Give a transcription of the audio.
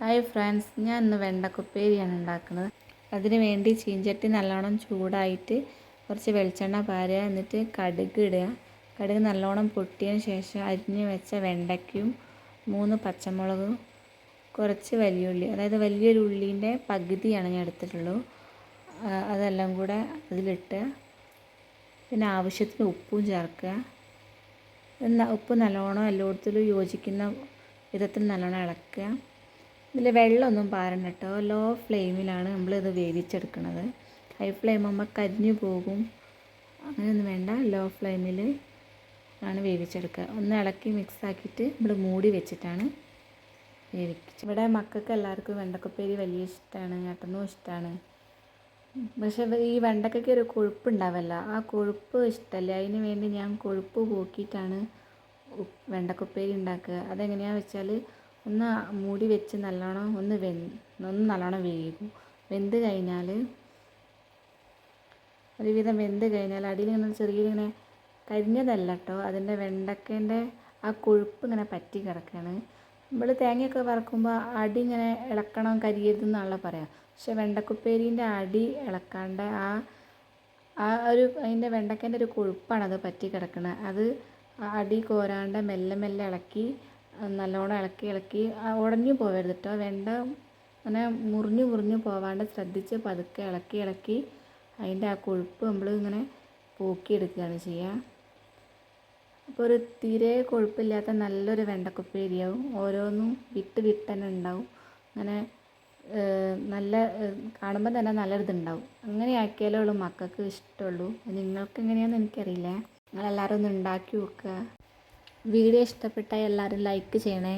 Hi friends ഞാൻ ഇന്ന് വെണ്ടക്കുപ്പേരിയാണ് ഉണ്ടാക്കുന്നത്. അതിന് വേണ്ടി ചീഞ്ചട്ടി നല്ലോണം ചൂടായിട്ട് കുറച്ച് വെളിച്ചെണ്ണ പാരുക എന്നിട്ട് കടുക് ഇടുക. കടുക് നല്ലോണം പൊട്ടിയതിന് ശേഷം അരിഞ്ഞ് വെച്ച വെണ്ടയ്ക്കും മൂന്ന് പച്ചമുളകും കുറച്ച് വലിയ ഉള്ളി അതായത് വലിയൊരു ഉള്ളീന്റെ പകുതിയാണ് ഞാൻ എടുത്തിട്ടുള്ളൂ. അതെല്ലാം കൂടെ അതിലിട്ട് പിന്നെ ആവശ്യത്തിന് ഉപ്പും ചേർക്കുക. ഉപ്പ് നല്ലോണം എല്ലായിടത്തിലും യോജിക്കുന്ന വിധത്തിൽ നല്ലോണം ഇളക്കുക. ഇതിൽ വെള്ളമൊന്നും പാരണ്ട കേട്ടോ. ലോ ഫ്ലെയിമിലാണ് നമ്മളിത് വേവിച്ചെടുക്കുന്നത് ഹൈ ഫ്ലെയിം ആകുമ്പോൾ കരിഞ്ഞു പോകും. അങ്ങനെയൊന്നും വേണ്ട. ലോ ഫ്ലെയിമിൽ ആണ് വേവിച്ചെടുക്കുക. ഒന്ന് ഇളക്കി മിക്സ് ആക്കിയിട്ട് നമ്മൾ മൂടി വെച്ചിട്ടാണ് വേവിക്കുക. ഇവിടെ മക്കൾക്ക് എല്ലാവർക്കും വെണ്ടക്കപ്പേരി വലിയ ഇഷ്ടമാണ് ഏട്ടനും ഇഷ്ടമാണ് പക്ഷേ ഈ വെണ്ടക്കയ്ക്ക് ഒരു കൊഴുപ്പ് ഉണ്ടാവില്ല ആ കൊഴുപ്പ് ഇഷ്ടമല്ല അതിന് വേണ്ടി ഞാൻ കൊഴുപ്പ് പോക്കിയിട്ടാണ് വെണ്ടക്കുപ്പേരി ഉണ്ടാക്കുക. അതെങ്ങനെയാണെന്ന് വെച്ചാൽ ഒന്ന് മൂടി വെച്ച് നല്ലോണം ഒന്ന് വെന്ത് ഒന്ന് നല്ലോണം വേകും വെന്ത് കഴിഞ്ഞാൽ ഒരുവിധം വെന്ത് കഴിഞ്ഞാൽ അടിയിൽ ഇങ്ങനെ ചെറിയൊരിങ്ങനെ കരിഞ്ഞതല്ല കേട്ടോ അതിന്റെ വെണ്ടക്കേന്റെ ആ കൊഴുപ്പ് ഇങ്ങനെ പറ്റി കിടക്കുകയാണ് നമ്മൾ തേങ്ങയൊക്കെ വറക്കുമ്പോൾ അടി ഇങ്ങനെ ഇളക്കണം കരിയരുതെന്നാണല്ലോ പറയാം. പക്ഷെ വെണ്ടക്കുപ്പേരീന്റെ അടി ഇളക്കാണ്ട് ആ ആ ഒരു അതിന്റെ വെണ്ടക്കേന്റെ ഒരു കൊഴുപ്പാണ് അത് പറ്റി കിടക്കുന്നത് അത് അടി കോരാണ്ട് മെല്ലെ മെല്ലെ ഇളക്കി നല്ലോണം ഇളക്കി ഇളക്കി. ഉടഞ്ഞു പോകരുത് കേട്ടോ വെണ്ട അങ്ങനെ മുറിഞ്ഞു മുറിഞ്ഞു പോവാണ്ട് ശ്രദ്ധിച്ച് പതുക്കെ ഇളക്കി ഇളക്കി അതിന്റെ ആ കൊഴുപ്പ് നമ്മൾ ഇങ്ങനെ പോക്കിയെടുക്കുകയാണ് ചെയ്യുക. അപ്പോൾ ഒരു തീരെ കൊഴുപ്പില്ലാത്ത നല്ലൊരു വെണ്ടക്കുപ്പേരിയാവും ഓരോന്നും വിട്ട് വിട്ട് തന്നെ ഉണ്ടാവും. അങ്ങനെ നല്ല കാണുമ്പോൾ തന്നെ നല്ലൊരിതുണ്ടാവും അങ്ങനെ ആക്കിയാലേ ഉള്ളൂ മക്കൾക്ക് ഇഷ്ടമുള്ളൂ. നിങ്ങൾക്ക് എങ്ങനെയാണെന്ന് എനിക്കറിയില്ല. നിങ്ങളെല്ലാവരും ഒന്ന് ഉണ്ടാക്കി നോക്കുക. വീഡിയോ ഇഷ്ടപ്പെട്ടാൽ എല്ലാവരും ലൈക്ക് ചെയ്യണേ.